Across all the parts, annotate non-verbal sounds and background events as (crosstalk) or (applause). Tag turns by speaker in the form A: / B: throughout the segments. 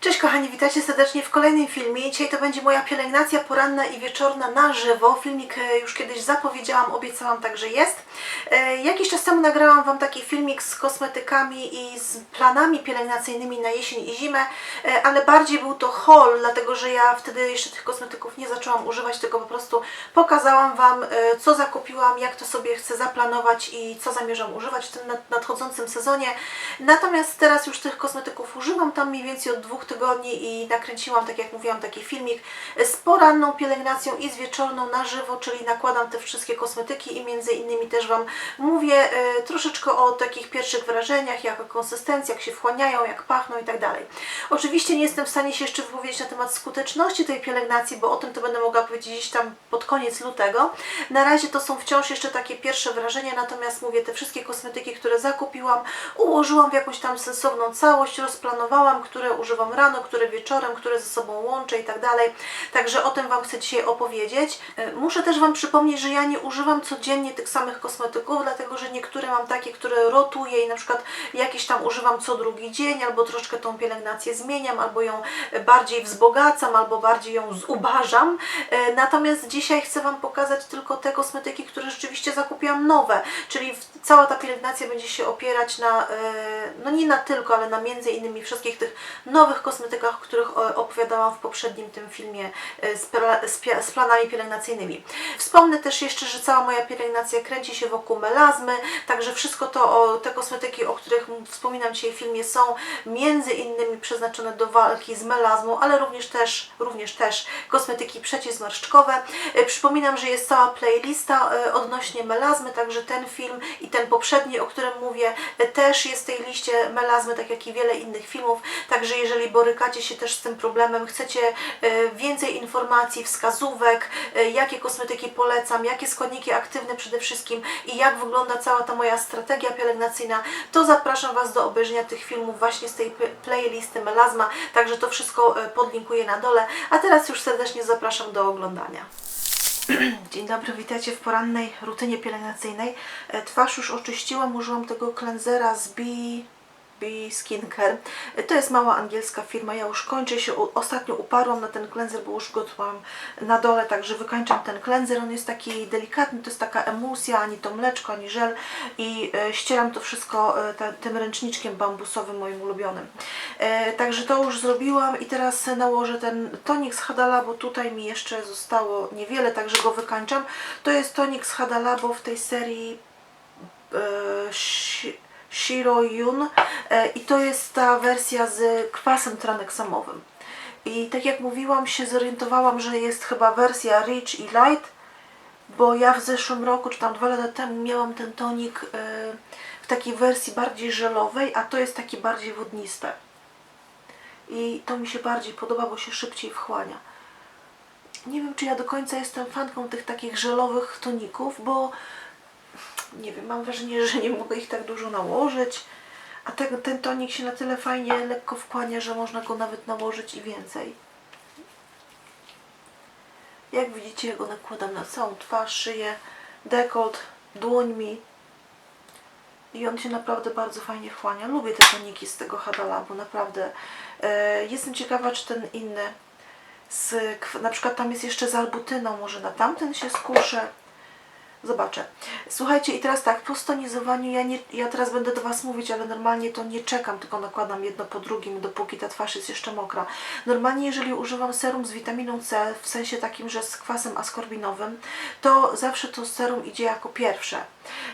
A: Cześć kochani, witajcie serdecznie w kolejnym filmie. Dzisiaj to będzie moja pielęgnacja poranna i wieczorna na żywo. Filmik e, już kiedyś zapowiedziałam, obiecałam, także jest. E, Jakiś czas temu nagrałam Wam taki filmik z kosmetykami i z planami pielęgnacyjnymi na jesień i zimę, e, ale bardziej był to haul, dlatego że ja wtedy jeszcze tych kosmetyków nie zaczęłam używać, tylko po prostu pokazałam Wam, co zakupiłam, jak to sobie chcę zaplanować i co zamierzam używać w tym nad- nadchodzącym sezonie. Natomiast teraz już tych kosmetyków używam tam mniej więcej od dwóch tygodni i nakręciłam, tak jak mówiłam, taki filmik z poranną pielęgnacją i z wieczorną na żywo, czyli nakładam te wszystkie kosmetyki i między innymi też Wam mówię e, troszeczkę o takich pierwszych wrażeniach, jaka konsystencja, jak się wchłaniają, jak pachną i tak dalej. Oczywiście nie jestem w stanie się jeszcze wypowiedzieć na temat skuteczności tej pielęgnacji, bo o tym to będę mogła powiedzieć tam pod koniec lutego. Na razie to są wciąż jeszcze takie pierwsze wrażenia, natomiast mówię, te wszystkie kosmetyki, które zakupiłam, ułożyłam w jakąś tam sensowną całość, rozplanowałam, które używam rano, które wieczorem, które ze sobą łączę i tak dalej. Także o tym Wam chcę dzisiaj opowiedzieć. E, Muszę też Wam przypomnieć, że ja nie używam codziennie tych samych kosmetyków, dlatego że niektóre mam takie, które rotuję i na przykład jakieś tam używam co drugi dzień, albo troszkę tą pielęgnację zmieniam, albo ją bardziej wzbogacam, albo bardziej ją zubażam. E, Natomiast dzisiaj chcę Wam pokazać tylko te kosmetyki, które rzeczywiście zakupiłam nowe, czyli cała ta pielęgnacja będzie się opierać na, e, no nie na tylko, ale na między innymi wszystkich tych nowych kosmetykach, o których e, opowiadałam w poprzednim tym filmie e, z, z, z planami pielęgnacyjnymi. Wspomnę też jeszcze, że cała moja pielęgnacja kręci się wokół melazmy, także wszystko to, o, te kosmetyki, o których wspominam dzisiaj w filmie są między innymi przeznaczone do walki z melazmą, ale również też, również też kosmetyki przeciwzmarszczkowe. E, Przypominam, że jest cała playlista odnośnie melazmy, także ten film i ten poprzedni, o którym mówię, też jest w tej liście melazmy, tak jak i wiele innych filmów. Także jeżeli borykacie się też z tym problemem, chcecie e, więcej informacji, wskazówek, e, jakie kosmetyki polecam, jakie składniki aktywne przede wszystkim i jak wygląda cała ta moja strategia pielęgnacyjna, to zapraszam Was do obejrzenia tych filmów właśnie z tej playlisty melazma. Także to wszystko e, podlinkuję na dole. A teraz już serdecznie zapraszam do oglądania. (clears throat) Dzień dobry, witajcie w porannej rutynie pielęgnacyjnej. Twarz już oczyściłam, użyłam tego cleansera z B... B Skincare. To jest mała angielska firma, ja już kończę się, ostatnio uparłam na ten cleanser, bo już go mam na dole, także wykańczam ten cleanser. On jest taki delikatny, to jest taka emulsja, ani to mleczko, ani żel i e, ścieram to wszystko e, tym ręczniczkiem bambusowym moim ulubionym. E, także to już zrobiłam i teraz nałożę ten tonik z Hadala, bo tutaj mi jeszcze zostało niewiele, także go wykańczam. To jest tonik z Hadala, bo w tej serii Shi- Shiro Yun e, i to jest ta wersja z kwasem traneksamowym. I tak jak mówiłam, się zorientowałam, że jest chyba wersja Rich i Light, bo ja w zeszłym roku, czy tam dwa lata temu miałam ten tonik e, w takiej wersji bardziej żelowej, a to jest taki bardziej wodniste. I to mi się bardziej podoba, bo się szybciej wchłania. Nie wiem, czy ja do końca jestem fanką tych takich żelowych toników, bo nie wiem, mam wrażenie, że nie mogę ich tak dużo nałożyć. A ten, ten tonik się na tyle fajnie, lekko wchłania, że można go nawet nałożyć i więcej. Jak widzicie, ja go nakładam na całą twarz, szyję, dekolt, dłońmi. I on się naprawdę bardzo fajnie wchłania. Lubię te toniki z tego Hadala, bo naprawdę e, jestem ciekawa, czy ten inny z, na przykład tam jest jeszcze z albutyną, może na tamten się skuszę. Zobaczę. Słuchajcie, i teraz tak, po stonizowaniu, ja, nie, ja teraz będę do Was mówić, ale normalnie to nie czekam, tylko nakładam jedno po drugim, dopóki ta twarz jest jeszcze mokra. Normalnie, jeżeli używam serum z witaminą C, w sensie takim, że z kwasem askorbinowym, to zawsze to serum idzie jako pierwsze.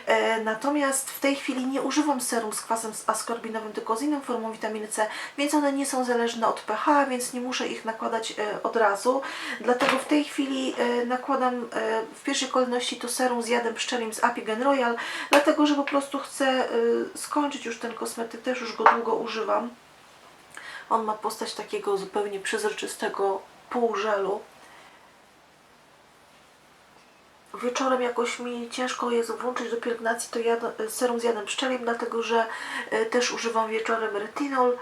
A: E, natomiast w tej chwili nie używam serum z kwasem askorbinowym, tylko z inną formą witaminy C, więc one nie są zależne od pH, więc nie muszę ich nakładać e, od razu. Dlatego w tej chwili e, nakładam w pierwszej kolejności to serum z jadem pszczelim z Apigen Royal, dlatego że po prostu chcę skończyć już ten kosmetyk, też już go długo używam. On ma postać takiego zupełnie przezroczystego półżelu. Wieczorem jakoś mi ciężko jest włączyć do pielęgnacji to jad, serum z jadem pszczelim, dlatego że e, też używam wieczorem retinol,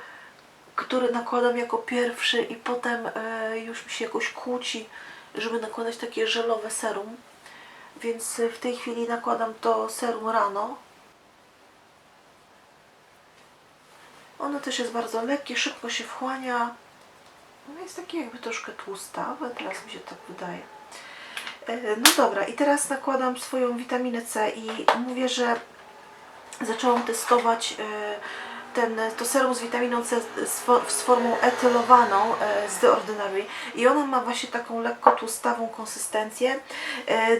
A: który nakładam jako pierwszy i potem e, już mi się jakoś kłóci, żeby nakładać takie żelowe serum. Więc e, w tej chwili nakładam to serum rano. Ono też jest bardzo lekkie, szybko się wchłania. No jest takie jakby troszkę tłustawe, teraz mi się tak wydaje. E, No dobra, i teraz nakładam swoją witaminę C i mówię, że zaczęłam testować e, ten, to serum z witaminą C z, z formą etylowaną e, z The Ordinary i ona ma właśnie taką lekko tłustawą konsystencję,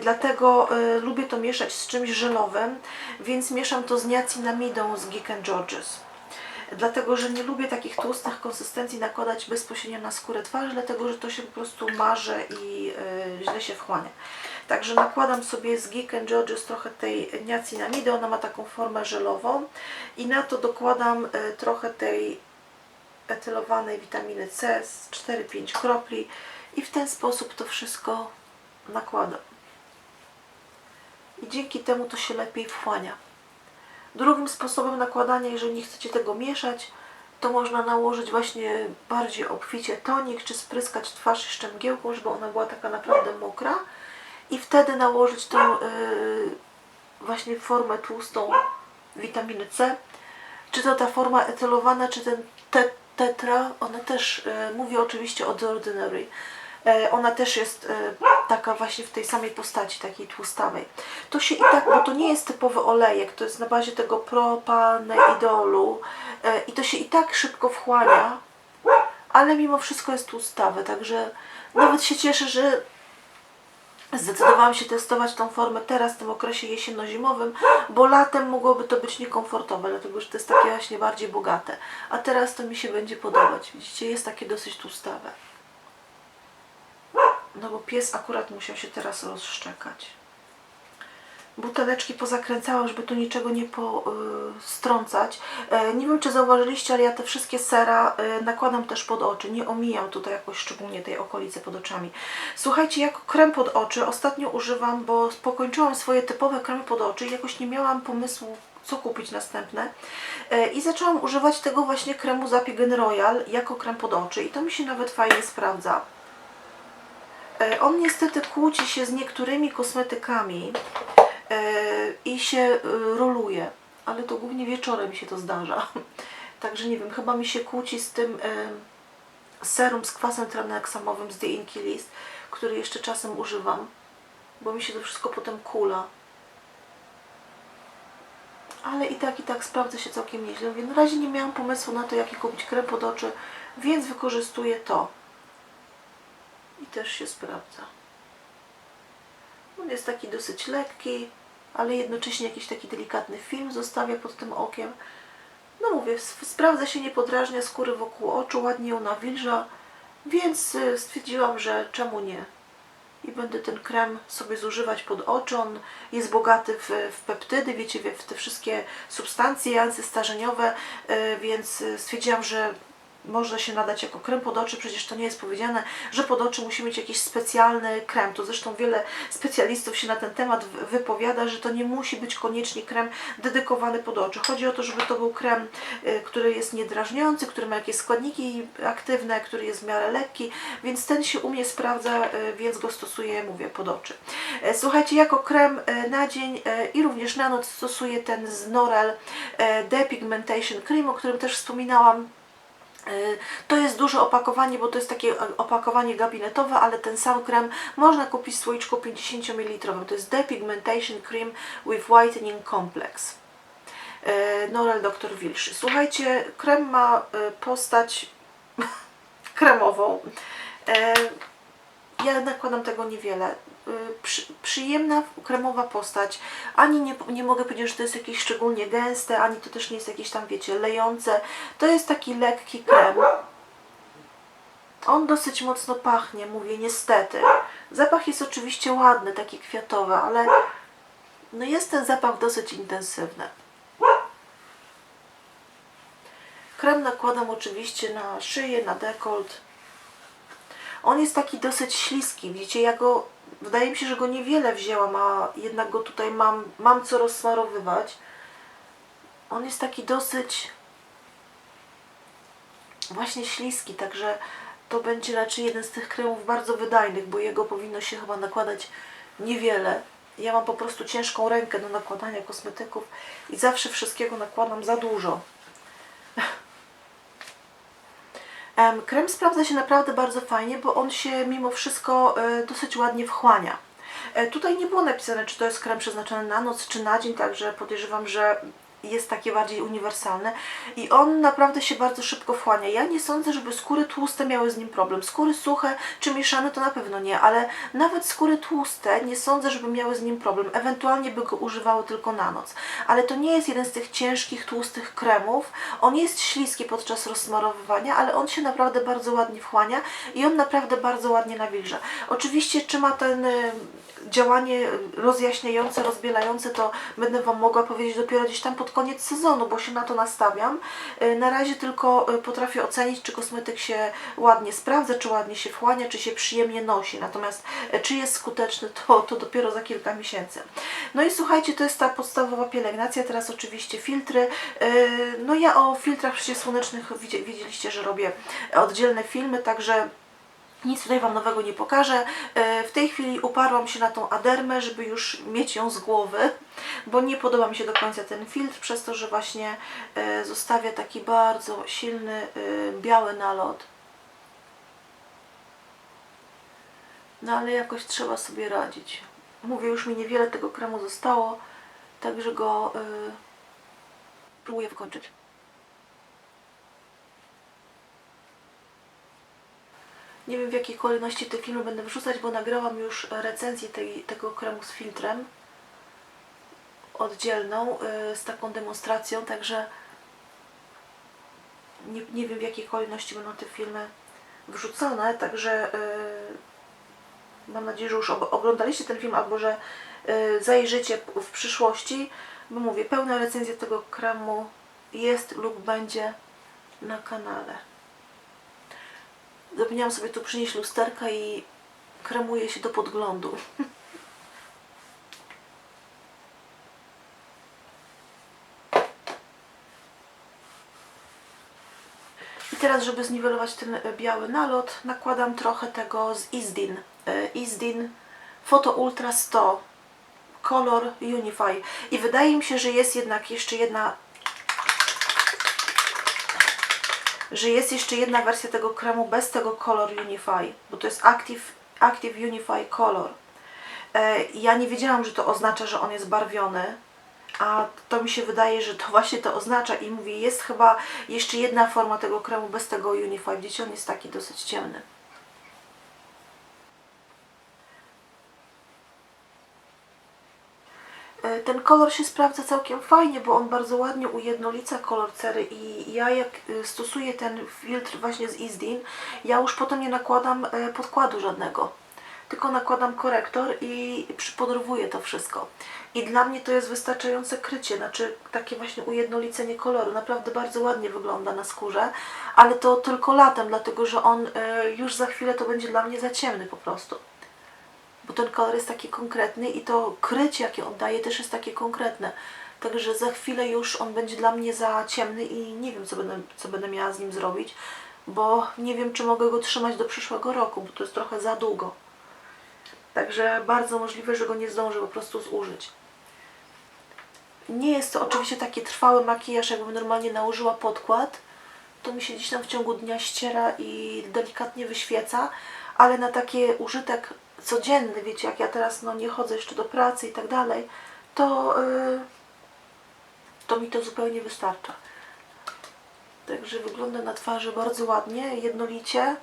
A: dlatego lubię to mieszać z czymś żelowym, więc mieszam to z niacinamidą z Geek and Georges. Dlatego, że nie lubię takich tłustych konsystencji nakładać bezpośrednio na skórę twarzy, dlatego, że to się po prostu marzy i e, źle się wchłania. Także nakładam sobie z Geek and Georges trochę tej niacinamidy, ona ma taką formę żelową i na to dokładam e, trochę tej etylowanej witaminy C z 4-5 kropli i w ten sposób to wszystko nakładam. I dzięki temu to się lepiej wchłania. Drugim sposobem nakładania, jeżeli nie chcecie tego mieszać, to można nałożyć właśnie bardziej obficie tonik, czy spryskać twarz jeszcze mgiełką, żeby ona była taka naprawdę mokra i wtedy nałożyć tą yy, właśnie formę tłustą witaminy C. Czy to ta forma etylowana, czy ten te, tetra, ona też, yy, mówię oczywiście o The Ordinary, E, ona też jest e, taka właśnie w tej samej postaci, takiej tłustawej. To się i tak, bo to nie jest typowy olejek, to jest na bazie tego propaneidolu e, i to się i tak szybko wchłania, ale mimo wszystko jest tłustawe, także nawet się cieszę, że zdecydowałam się testować tą formę teraz w tym okresie jesienno-zimowym, bo latem mogłoby to być niekomfortowe, dlatego że to jest takie właśnie bardziej bogate, a teraz to mi się będzie podobać. Widzicie, jest takie dosyć tłustawe. No bo pies akurat musiał się teraz rozszczekać. Buteleczki pozakręcałam, żeby tu niczego nie postrącać. E, nie wiem, czy zauważyliście, ale ja te wszystkie sera e, nakładam też pod oczy. Nie omijam tutaj jakoś szczególnie tej okolicy pod oczami. Słuchajcie, jako krem pod oczy ostatnio używam, bo pokończyłam swoje typowe kremy pod oczy i jakoś nie miałam pomysłu, co kupić następne. E, I zaczęłam używać tego właśnie kremu Zapiegen Royal jako krem pod oczy i to mi się nawet fajnie sprawdza. E, On niestety kłóci się z niektórymi kosmetykami e, i się e, roluje, ale to głównie wieczorem się to zdarza. (laughs) Także nie wiem, chyba mi się kłóci z tym serum z kwasem tranexamowym z The Inky List, który jeszcze czasem używam, bo mi się to wszystko potem kula. Ale i tak, i tak sprawdza się całkiem nieźle. Mówię, na razie nie miałam pomysłu na to, jaki kupić krem pod oczy, więc wykorzystuję to i też się sprawdza. On jest taki dosyć lekki, ale jednocześnie jakiś taki delikatny film zostawia pod tym okiem. No mówię, sprawdza się, nie podrażnia skóry wokół oczu, ładnie ją nawilża, więc y, stwierdziłam, że czemu nie. I będę ten krem sobie zużywać pod oczy. On jest bogaty w, w peptydy, wiecie, w w te wszystkie substancje antystarzeniowe, y, więc y, stwierdziłam, że można się nadać jako krem pod oczy, przecież to nie jest powiedziane, że pod oczy musi mieć jakiś specjalny krem. To zresztą wiele specjalistów się na ten temat wypowiada, że to nie musi być koniecznie krem dedykowany pod oczy. Chodzi o to, żeby to był krem, y, który jest niedrażniący, który ma jakieś składniki aktywne, który jest w miarę lekki, więc ten się u mnie sprawdza, y, więc go stosuję, mówię, pod oczy. E, Słuchajcie, jako krem e, na dzień e, i również na noc stosuję ten z Norel Depigmentation Cream, o którym też wspominałam. Y, To jest duże opakowanie, bo to jest takie e, opakowanie gabinetowe, ale ten sam krem można kupić w słoiczku 50 ml. To jest Depigmentation Cream with Whitening Complex. Y, Norel Dr. Wilszy. Słuchajcie, krem ma y, postać (laughs) kremową. Ja nakładam tego niewiele. Y, Przy, przyjemna, kremowa postać. Ani nie, nie mogę powiedzieć, że to jest jakieś szczególnie gęste, ani to też nie jest jakieś tam, wiecie, lejące. To jest taki lekki krem. On dosyć mocno pachnie, mówię niestety. Zapach jest oczywiście ładny, taki kwiatowy, ale no jest ten zapach dosyć intensywny. Krem nakładam oczywiście na szyję, na dekolt. On jest taki dosyć śliski, widzicie, ja go, wydaje mi się, że go niewiele wzięłam, a jednak go tutaj mam, mam co rozsmarowywać. On jest taki dosyć właśnie śliski, także to będzie raczej jeden z tych kremów bardzo wydajnych, bo jego powinno się chyba nakładać niewiele. Ja mam po prostu ciężką rękę do nakładania kosmetyków i zawsze wszystkiego nakładam za dużo. Krem sprawdza się naprawdę bardzo fajnie, bo on się mimo wszystko e, dosyć ładnie wchłania. E, Tutaj nie było napisane, czy to jest krem przeznaczony na noc, czy na dzień, także podejrzewam, że jest takie bardziej uniwersalne i on naprawdę się bardzo szybko wchłania. Ja nie sądzę, żeby skóry tłuste miały z nim problem. Skóry suche czy mieszane to na pewno nie, ale nawet skóry tłuste nie sądzę, żeby miały z nim problem. Ewentualnie by go używały tylko na noc. Ale to nie jest jeden z tych ciężkich, tłustych kremów. On jest śliski podczas rozsmarowywania, ale on się naprawdę bardzo ładnie wchłania i on naprawdę bardzo ładnie nawilża. Oczywiście, czy ma ten y, działanie rozjaśniające, rozbielające, to będę Wam mogła powiedzieć dopiero gdzieś tam pod koniec sezonu, bo się na to nastawiam. Y, Na razie tylko y, potrafię ocenić, czy kosmetyk się ładnie sprawdza, czy ładnie się wchłania, czy się przyjemnie nosi. Natomiast y, czy jest skuteczny, to, to dopiero za kilka miesięcy. No i słuchajcie, to jest ta podstawowa pielęgnacja. Teraz oczywiście filtry. No ja o filtrach przeciwsłonecznych widzie- widzieliście, że robię oddzielne filmy, także nic tutaj Wam nowego nie pokażę. E, W tej chwili uparłam się na tą adermę, żeby już mieć ją z głowy, bo nie podoba mi się do końca ten filtr, przez to, że właśnie e, zostawia taki bardzo silny e, biały nalot. No ale jakoś trzeba sobie radzić. Mówię, już mi niewiele tego kremu zostało, także go próbuję wykończyć. Nie wiem w jakiej kolejności te filmy będę wrzucać, bo nagrałam już recenzję tej, tego kremu z filtrem oddzielną y, z taką demonstracją, także nie, nie wiem w jakiej kolejności będą te filmy wrzucone, także y, mam nadzieję, że już og- oglądaliście ten film albo że y, zajrzycie w przyszłości, bo mówię, pełna recenzja tego kremu jest lub będzie na kanale. Zapomniałam sobie tu przynieść lusterka i kremuję się do podglądu. I teraz, żeby zniwelować ten biały nalot, nakładam trochę tego z Isdin. E, Isdin Photo Ultra 100 Color Unify. I wydaje mi się, że jest jednak jeszcze jedna że jest jeszcze jedna wersja tego kremu bez tego Color Unify, bo to jest Active, Active Unify Color. E, ja nie wiedziałam, że to oznacza, że on jest barwiony, a to mi się wydaje, że to właśnie to oznacza i mówię, jest chyba jeszcze jedna forma tego kremu bez tego Unify. Widzicie, on jest taki dosyć ciemny. Ten kolor się sprawdza całkiem fajnie, bo on bardzo ładnie ujednolica kolor cery i ja jak y, stosuję ten filtr właśnie z Isdin, ja już potem nie nakładam e, podkładu żadnego, tylko nakładam korektor i przypodrowuję to wszystko. I dla mnie to jest wystarczające krycie, znaczy takie właśnie ujednolicenie koloru. Naprawdę bardzo ładnie wygląda na skórze, ale to tylko latem, dlatego że on e, już za chwilę to będzie dla mnie za ciemny po prostu bo ten kolor jest taki konkretny i to krycie, jakie on daje, też jest takie konkretne. Także za chwilę już on będzie dla mnie za ciemny i nie wiem, co będę, co będę miała z nim zrobić, bo nie wiem, czy mogę go trzymać do przyszłego roku, bo to jest trochę za długo. Także bardzo możliwe, że go nie zdążę po prostu zużyć. Nie jest to oczywiście taki trwały makijaż, jakbym normalnie nałożyła podkład. To mi się gdzieś tam w ciągu dnia ściera i delikatnie wyświeca, ale na takie użytek codzienny, wiecie, jak ja teraz no, nie chodzę jeszcze do pracy i tak dalej, to, yy, to mi to zupełnie wystarcza. Także wygląda na twarzy bardzo ładnie, jednolicie.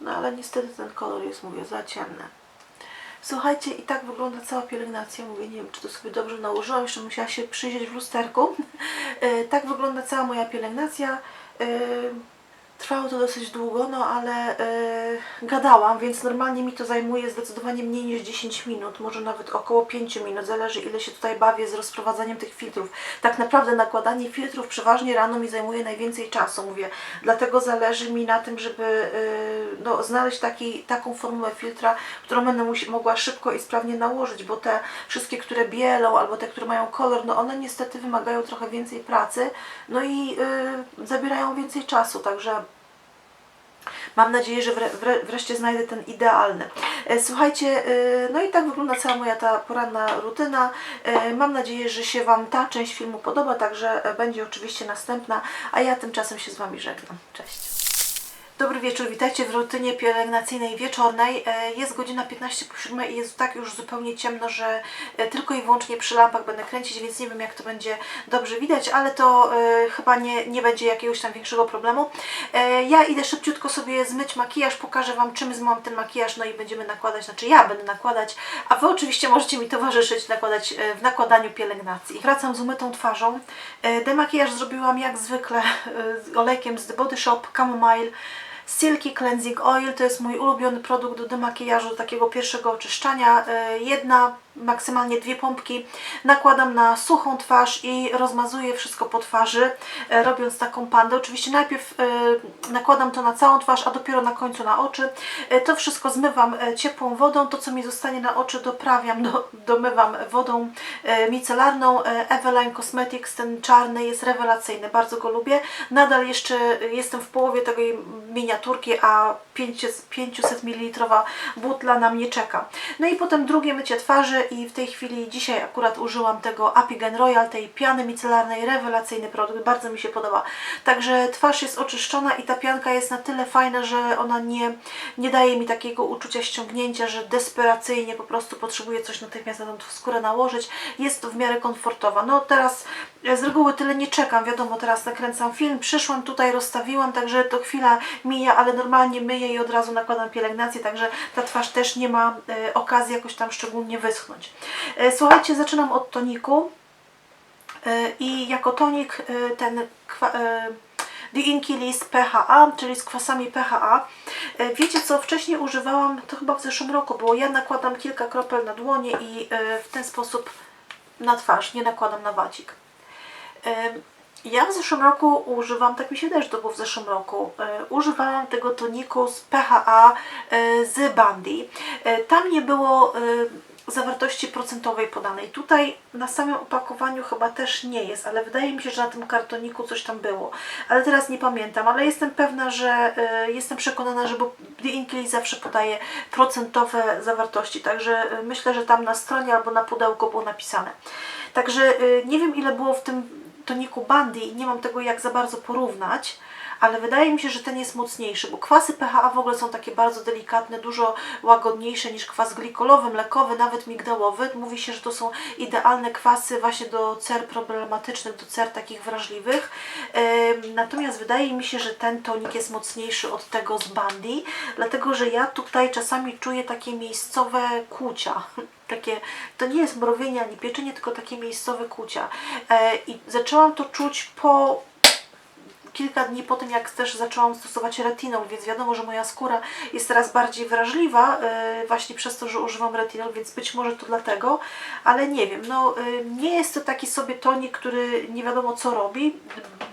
A: No ale niestety ten kolor jest, mówię, za ciemny. Słuchajcie, i tak wygląda cała pielęgnacja. Mówię, nie wiem, czy to sobie dobrze nałożyłam, jeszcze musiała się przyjrzeć w lusterku. E, (laughs) tak wygląda cała moja pielęgnacja. Trwało to dosyć długo, no ale e, gadałam, więc normalnie mi to zajmuje zdecydowanie mniej niż 10 minut, może nawet około 5 minut, zależy ile się tutaj bawię z rozprowadzaniem tych filtrów. Tak naprawdę nakładanie filtrów przeważnie rano mi zajmuje najwięcej czasu, mówię, dlatego zależy mi na tym, żeby e, no, znaleźć taki, taką formułę filtra, którą będę mogła szybko i sprawnie nałożyć, bo te wszystkie, które bielą albo te, które mają kolor, no one niestety wymagają trochę więcej pracy, no i e, zabierają więcej czasu, także Mam nadzieję, że wre, wre, wreszcie znajdę ten idealny. E, Słuchajcie, e, no i tak wygląda cała moja ta poranna rutyna. E, Mam nadzieję, że się Wam ta część filmu podoba, także będzie oczywiście następna, a ja tymczasem się z Wami żegnam. Cześć. Dobry wieczór, witajcie w rutynie pielęgnacyjnej wieczornej. E, Jest godzina 15 po 7 i jest tak już zupełnie ciemno, że e, tylko i wyłącznie przy lampach będę kręcić, więc nie wiem jak to będzie dobrze widać, ale to e, chyba nie, nie będzie jakiegoś tam większego problemu. Ja idę szybciutko sobie zmyć makijaż, pokażę Wam czym zmyłam ten makijaż, no i będziemy nakładać, znaczy ja będę nakładać, a Wy oczywiście możecie mi towarzyszyć nakładać w nakładaniu pielęgnacji. Wracam z umytą twarzą. Demakijaż zrobiłam jak zwykle olejkiem z The Body Shop Chamomile. Silky Cleansing Oil to jest mój ulubiony produkt do demakijażu, do takiego pierwszego oczyszczania. E, Jedna, maksymalnie dwie pompki nakładam na suchą twarz i rozmazuję wszystko po twarzy, e, robiąc taką pandę. Oczywiście najpierw e, nakładam to na całą twarz, a dopiero na końcu na oczy. E, To wszystko zmywam ciepłą wodą. To, co mi zostanie na oczy, doprawiam, do, domywam wodą micelarną. Eveline Cosmetics, ten czarny jest rewelacyjny, bardzo go lubię. Nadal jeszcze jestem w połowie tej miniaturki, a 500 500 ml butla na mnie czeka. No i potem drugie mycie twarzy i w tej chwili dzisiaj akurat użyłam tego Apigen Royal, tej piany micelarnej, rewelacyjny produkt, bardzo mi się podoba. Także twarz jest oczyszczona i ta pianka jest na tyle fajna, że ona nie, nie daje mi takiego uczucia ściągnięcia, że desperacyjnie po prostu potrzebuję coś natychmiast na tą skórę nałożyć. Jest to w miarę komfortowa. No teraz e, z reguły tyle nie czekam, wiadomo, teraz nakręcam film, przyszłam tutaj, rozstawiłam, także to chwila mija, ale normalnie myję i od razu nakładam pielęgnację, także ta twarz też nie ma e, okazji jakoś tam szczególnie wyschnąć. E, słuchajcie, zaczynam od toniku e, i jako tonik e, ten The Inky List PHA, czyli z kwasami PHA. Wiecie co, wcześniej używałam, to chyba w zeszłym roku było, ja nakładam kilka kropel na dłonie i w ten sposób na twarz, nie nakładam na. Em, Ja w zeszłym roku używam, tak mi się że to było w zeszłym roku, używałam tego toniku z PHA z Bandy. Tam nie było zawartości procentowej podanej. Tutaj na samym opakowaniu chyba też nie jest, ale wydaje mi się, że na tym kartoniku coś tam było. Ale teraz nie pamiętam, ale jestem pewna, że e, jestem przekonana, że The Inkly zawsze podaje procentowe zawartości, także e, myślę, że tam na stronie albo na pudełku było napisane. Także y, nie wiem ile było w tym toniku Bandy i nie mam tego jak za bardzo porównać, ale wydaje mi się, że ten jest mocniejszy, bo kwasy PHA w ogóle są takie bardzo delikatne, dużo łagodniejsze niż kwas glikolowy, mlekowy, nawet migdałowy. Mówi się, że to są idealne kwasy właśnie do cer problematycznych, do cer takich wrażliwych. Natomiast wydaje mi się, że ten tonik jest mocniejszy od tego z Bandy, dlatego że ja tutaj czasami czuję takie miejscowe kłucia. (laughs) Takie, to nie jest mrowienie ani pieczenie, tylko takie miejscowe kłucia. E, I zaczęłam to czuć po kilka dni po tym, jak też zaczęłam stosować retinol, więc wiadomo, że moja skóra jest teraz bardziej wrażliwa e, właśnie przez to, że używam retinol, więc być może to dlatego, ale nie wiem, no e, nie jest to taki sobie tonik, który nie wiadomo co robi,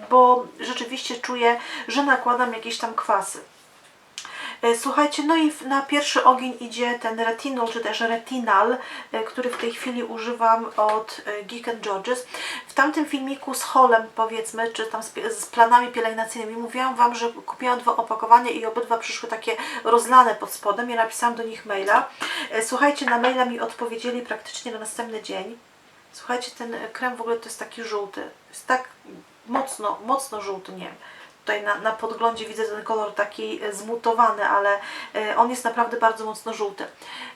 A: bo rzeczywiście czuję, że nakładam jakieś tam kwasy. E, Słuchajcie, no i na pierwszy ogień idzie ten retinol, czy też retinal, e, który w tej chwili używam od e, Geek Georges. W tamtym filmiku z holem, powiedzmy, czy tam z, z planami pielęgnacyjnymi, mówiłam Wam, że kupiłam dwa opakowania i obydwa przyszły takie rozlane pod spodem. Ja napisałam do nich maila. Słuchajcie, na maila mi odpowiedzieli praktycznie na następny dzień. Słuchajcie, ten krem w ogóle to jest taki żółty. Jest tak mocno, mocno żółty, nie wiem. Tutaj na, na podglądzie widzę ten kolor taki e, zmutowany, ale e, on jest naprawdę bardzo mocno żółty.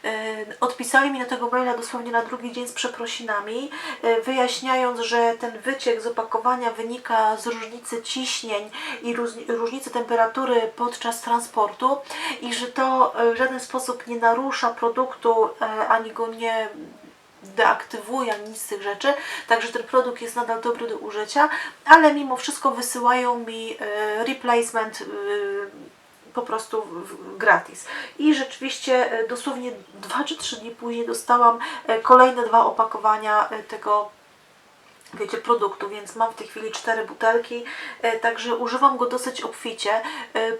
A: E, Odpisali mi na tego maila dosłownie na drugi dzień z przeprosinami, wyjaśniając, że ten wyciek z opakowania wynika z różnicy ciśnień i róż- różnicy temperatury podczas transportu i że to w żaden sposób nie narusza produktu ani go nie deaktywuje ani nic z tych rzeczy, także ten produkt jest nadal dobry do użycia, ale mimo wszystko wysyłają mi e, replacement e, po prostu gratis. I rzeczywiście e, dosłownie 2 czy 3 dni później dostałam kolejne dwa opakowania tego wiecie, produktu, więc mam w tej chwili cztery butelki, także używam go dosyć obficie.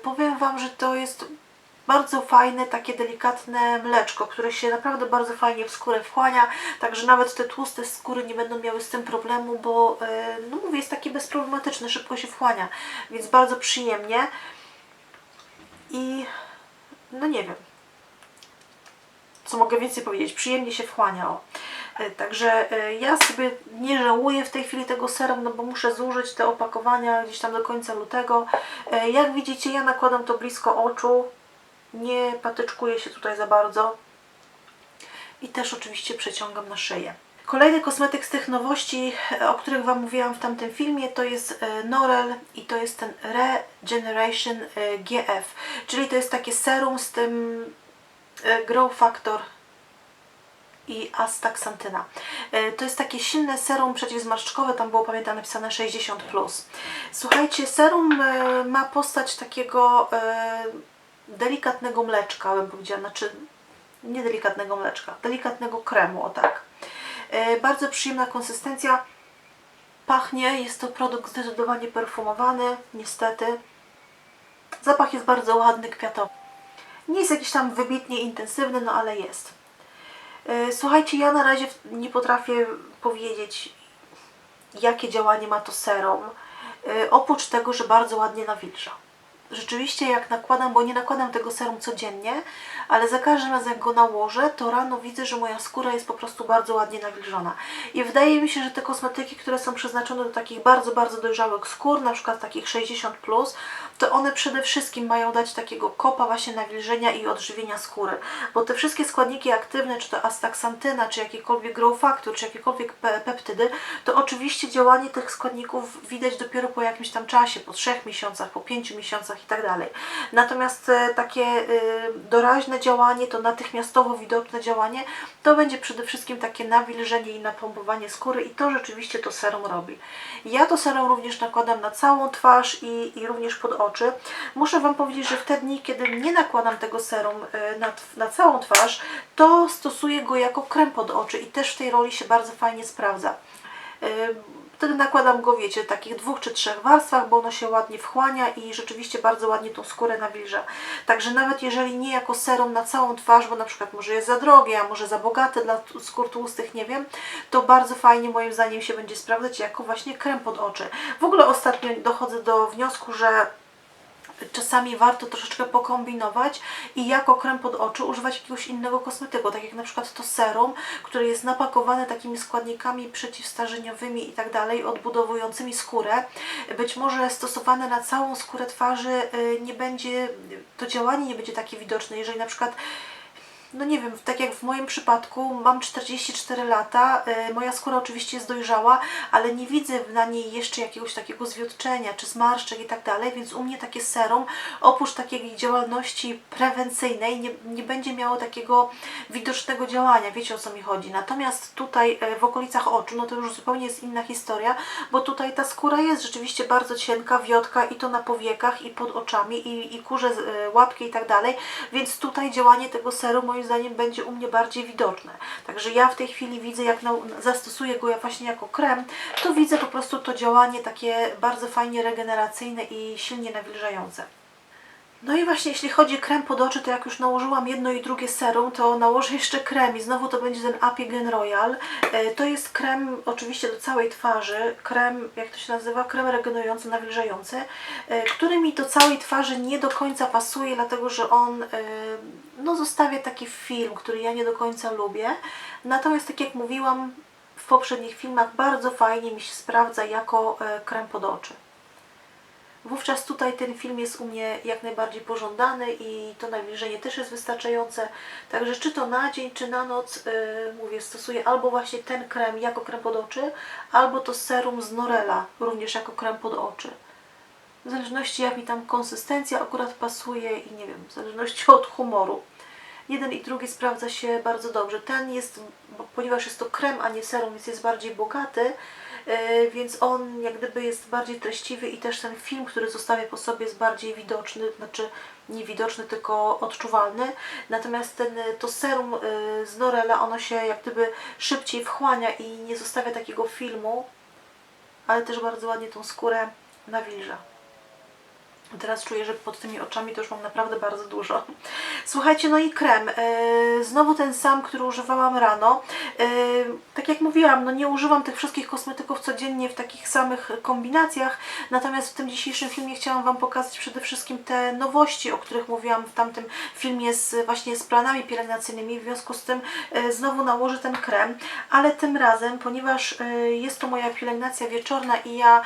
A: Powiem Wam, że to jest bardzo fajne, takie delikatne mleczko, które się naprawdę bardzo fajnie w skórę wchłania, także nawet te tłuste skóry nie będą miały z tym problemu, bo e, no mówię, jest taki bezproblematyczny, szybko się wchłania, więc bardzo przyjemnie i no nie wiem. co mogę więcej powiedzieć, przyjemnie się wchłania. O. E, Także e, ja sobie nie żałuję w tej chwili tego serum, no bo muszę zużyć te opakowania gdzieś tam do końca lutego. Jak widzicie, ja nakładam to blisko oczu, nie patyczkuję się tutaj za bardzo i też oczywiście przeciągam na szyję. Kolejny kosmetyk z tych nowości, o których Wam mówiłam w tamtym filmie, to jest e, Norel i to jest ten Regeneration e, GF, czyli to jest takie serum z tym e, Grow Factor i astaxantyna. To jest takie silne serum przeciwzmarszczkowe, tam było pamiętam napisane 60+. Słuchajcie, serum ma postać takiego delikatnego mleczka, bym powiedziała, znaczy nie delikatnego mleczka, delikatnego kremu, o tak. E, Bardzo przyjemna konsystencja, pachnie, jest to produkt zdecydowanie perfumowany, niestety. Zapach jest bardzo ładny, kwiatowy. Nie jest jakiś tam wybitnie intensywny, no ale jest. E, Słuchajcie, ja na razie nie potrafię powiedzieć, jakie działanie ma to serum. E, Oprócz tego, że bardzo ładnie nawilża. Rzeczywiście jak nakładam, bo nie nakładam tego serum codziennie, ale za każdym razem jak go nałożę, to rano widzę, że moja skóra jest po prostu bardzo ładnie nawilżona. I wydaje mi się, że te kosmetyki, które są przeznaczone do takich bardzo, bardzo dojrzałych skór, na przykład takich 60+, plus, to one przede wszystkim mają dać takiego kopa właśnie nawilżenia i odżywienia skóry. Bo te wszystkie składniki aktywne, czy to astaxantyna, czy jakikolwiek grow factor, czy jakiekolwiek pe peptydy, to oczywiście działanie tych składników widać dopiero po jakimś tam czasie, po trzech miesiącach, po pięciu miesiącach i tak dalej. Natomiast e, takie e, doraźne działanie, to natychmiastowo widoczne działanie, to będzie przede wszystkim takie nawilżenie i napompowanie skóry i to rzeczywiście to serum robi. Ja to serum również nakładam na całą twarz i, i również pod oczy. Muszę Wam powiedzieć, że w te dni, kiedy nie nakładam tego serum e, na, na całą twarz, to stosuję go jako krem pod oczy i też w tej roli się bardzo fajnie sprawdza. Wtedy nakładam go, wiecie, w takich dwóch czy trzech warstwach, bo ono się ładnie wchłania i rzeczywiście bardzo ładnie tą skórę nawilża. Także nawet jeżeli nie jako serum na całą twarz, bo na przykład może jest za drogie, a może za bogate dla skór tłustych, nie wiem, to bardzo fajnie moim zdaniem się będzie sprawdzać jako właśnie krem pod oczy. W ogóle ostatnio dochodzę do wniosku, że czasami warto troszeczkę pokombinować i jako krem pod oczy używać jakiegoś innego kosmetyku, tak jak na przykład to serum, które jest napakowane takimi składnikami przeciwstarzeniowymi i tak dalej, odbudowującymi skórę. Być może stosowane na całą skórę twarzy y, nie będzie, to działanie nie będzie takie widoczne, jeżeli na przykład no nie wiem, tak jak w moim przypadku, mam 44 lata, y, moja skóra oczywiście jest dojrzała, ale nie widzę na niej jeszcze jakiegoś takiego zwiotczenia czy zmarszczek i tak dalej, więc u mnie takie serum, oprócz takiej działalności prewencyjnej, nie, nie będzie miało takiego widocznego działania, wiecie o co mi chodzi. Natomiast tutaj y, w okolicach oczu, no to już zupełnie jest inna historia, bo tutaj ta skóra jest rzeczywiście bardzo cienka, wiotka i to na powiekach i pod oczami i, i kurze y, łapki i tak dalej, więc tutaj działanie tego serum moim zdaniem będzie u mnie bardziej widoczne. Także ja w tej chwili widzę, jak na, zastosuję go właśnie jako krem, to widzę po prostu to działanie takie bardzo fajnie regeneracyjne i silnie nawilżające. No i właśnie jeśli chodzi o krem pod oczy, to jak już nałożyłam jedno i drugie serum, to nałożę jeszcze krem i znowu to będzie ten Apigen Royal. E, To jest krem oczywiście do całej twarzy, krem, jak to się nazywa, krem regenerujący, nawilżający, e, który mi do całej twarzy nie do końca pasuje, dlatego że on e, no, zostawia taki film, który ja nie do końca lubię. Natomiast tak jak mówiłam w poprzednich filmach, bardzo fajnie mi się sprawdza jako e, krem pod oczy. Wówczas tutaj ten film jest u mnie jak najbardziej pożądany i to nawilżenie też jest wystarczające. Także czy to na dzień, czy na noc, yy, mówię, stosuję albo właśnie ten krem jako krem pod oczy, albo to serum z Norela również jako krem pod oczy. W zależności jak mi tam konsystencja akurat pasuje i nie wiem, w zależności od humoru. Jeden i drugi sprawdza się bardzo dobrze. Ten jest, ponieważ jest to krem, a nie serum, więc jest bardziej bogaty, yy, więc on jak gdyby jest bardziej treściwy i też ten film, który zostawia po sobie jest bardziej widoczny, znaczy nie widoczny, tylko odczuwalny. Natomiast ten, y, to serum yy, z Norela, ono się jak gdyby szybciej wchłania i nie zostawia takiego filmu, ale też bardzo ładnie tą skórę nawilża. Teraz czuję, że pod tymi oczami to już mam naprawdę bardzo dużo. Słuchajcie, no i krem. Yy, znowu ten sam, który używałam rano. Yy, tak jak mówiłam, no nie używam tych wszystkich kosmetyków codziennie w takich samych kombinacjach, natomiast w tym dzisiejszym filmie chciałam Wam pokazać przede wszystkim te nowości, o których mówiłam w tamtym filmie z, właśnie z planami pielęgnacyjnymi. W związku z tym yy, znowu nałożę ten krem, ale tym razem, ponieważ jest to moja pielęgnacja wieczorna i ja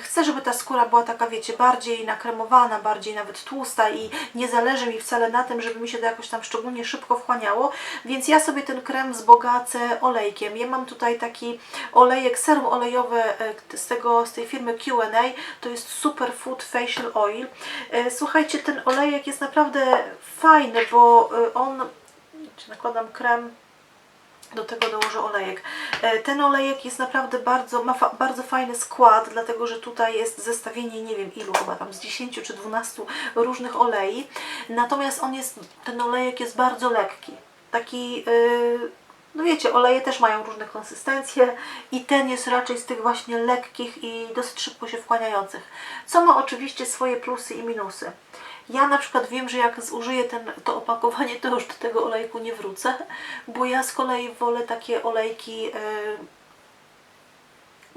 A: chcę, żeby ta skóra była taka, wiecie, bardziej nakremowana, bardziej nawet tłusta i nie zależy mi wcale na tym, żeby mi się to jakoś tam szczególnie szybko wchłaniało, więc ja sobie ten krem wzbogacę olejkiem. Ja mam tutaj taki olejek, serum olejowe e, z, tego, z tej firmy Q&A, to jest Superfood Facial Oil. E, Słuchajcie, ten olejek jest naprawdę fajny, bo e, on, czy nakładam krem, do tego dołożę olejek. E, Ten olejek jest naprawdę bardzo, ma fa bardzo fajny skład, dlatego że tutaj jest zestawienie, nie wiem ilu, chyba tam z 10 czy 12 różnych olei. Natomiast on jest, ten olejek jest bardzo lekki. Taki, yy, no wiecie, oleje też mają różne konsystencje i ten jest raczej z tych właśnie lekkich i dosyć szybko się wchłaniających. Co ma oczywiście swoje plusy i minusy. Ja na przykład wiem, że jak zużyję ten, to opakowanie, to już do tego olejku nie wrócę, bo ja z kolei wolę takie olejki yy,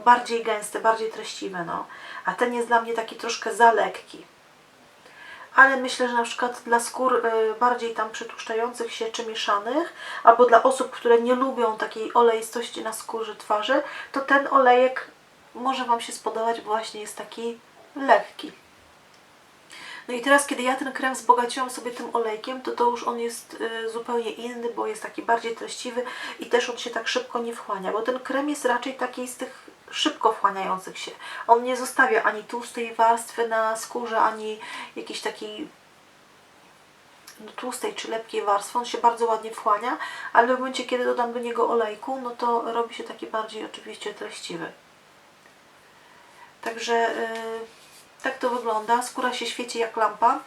A: bardziej gęste, bardziej treściwe, no. A ten jest dla mnie taki troszkę za lekki. Ale myślę, że na przykład dla skór y, bardziej tam przytłuszczających się czy mieszanych, albo dla osób, które nie lubią takiej oleistości na skórze twarzy, to ten olejek może Wam się spodobać, bo właśnie jest taki lekki. No i teraz, kiedy ja ten krem wzbogaciłam sobie tym olejkiem, to to już on jest y, zupełnie inny, bo jest taki bardziej treściwy i też on się tak szybko nie wchłania, bo ten krem jest raczej taki z tych szybko wchłaniających się. On nie zostawia ani tłustej warstwy na skórze, ani jakiejś takiej no, tłustej czy lepkiej warstwy. On się bardzo ładnie wchłania, ale w momencie, kiedy dodam do niego olejku, no to robi się taki bardziej oczywiście treściwy. Także... Yy, tak to wygląda, skóra się świeci jak lampa.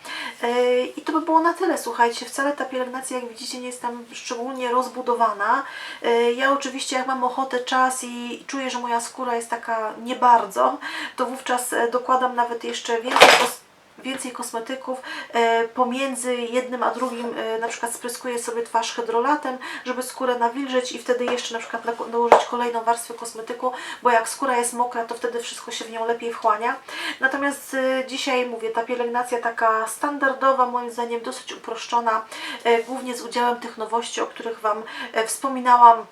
A: Yy, I to by było na tyle, słuchajcie, wcale ta pielęgnacja, jak widzicie, nie jest tam szczególnie rozbudowana. Yy, ja oczywiście, jak mam ochotę, czas i czuję, że moja skóra jest taka nie bardzo, to wówczas e, dokładam nawet jeszcze więcej więcej kosmetyków e, pomiędzy jednym a drugim e, na przykład spryskuję sobie twarz hydrolatem, żeby skórę nawilżyć i wtedy jeszcze na przykład nałożyć kolejną warstwę kosmetyku, bo jak skóra jest mokra, to wtedy wszystko się w nią lepiej wchłania. Natomiast e, dzisiaj mówię, ta pielęgnacja taka standardowa, moim zdaniem dosyć uproszczona, głównie z udziałem tych nowości, o których Wam wspominałam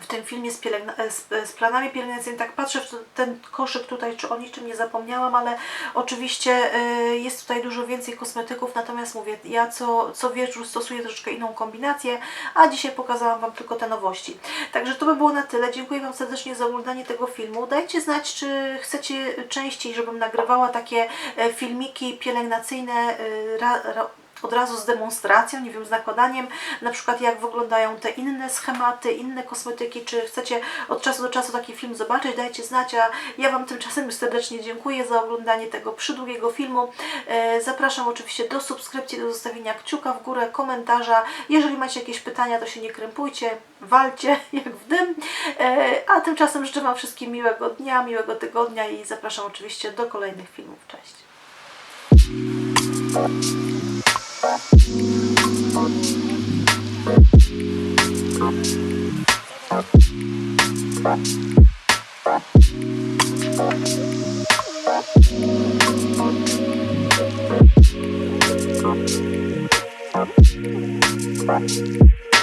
A: w tym filmie z, pielęgna- z, z planami pielęgnacyjnymi, tak patrzę w ten koszyk tutaj, czy o niczym nie zapomniałam, ale oczywiście y, jest tutaj dużo więcej kosmetyków, natomiast mówię, ja co, co wieczór stosuję troszeczkę inną kombinację, a dzisiaj pokazałam Wam tylko te nowości. Także to by było na tyle. Dziękuję Wam serdecznie za oglądanie tego filmu. Dajcie znać, czy chcecie częściej, żebym nagrywała takie e, filmiki pielęgnacyjne y, ra, ra, od razu z demonstracją, nie wiem, z nakładaniem, na przykład jak wyglądają te inne schematy, inne kosmetyki, czy chcecie od czasu do czasu taki film zobaczyć, dajcie znać, a ja Wam tymczasem już serdecznie dziękuję za oglądanie tego przydługiego filmu. E, Zapraszam oczywiście do subskrypcji, do zostawienia kciuka w górę, komentarza. Jeżeli macie jakieś pytania, to się nie krępujcie, walcie (laughs) jak w dym. E, A tymczasem życzę Wam wszystkim miłego dnia, miłego tygodnia i zapraszam oczywiście do kolejnych filmów. Cześć!
B: Bye.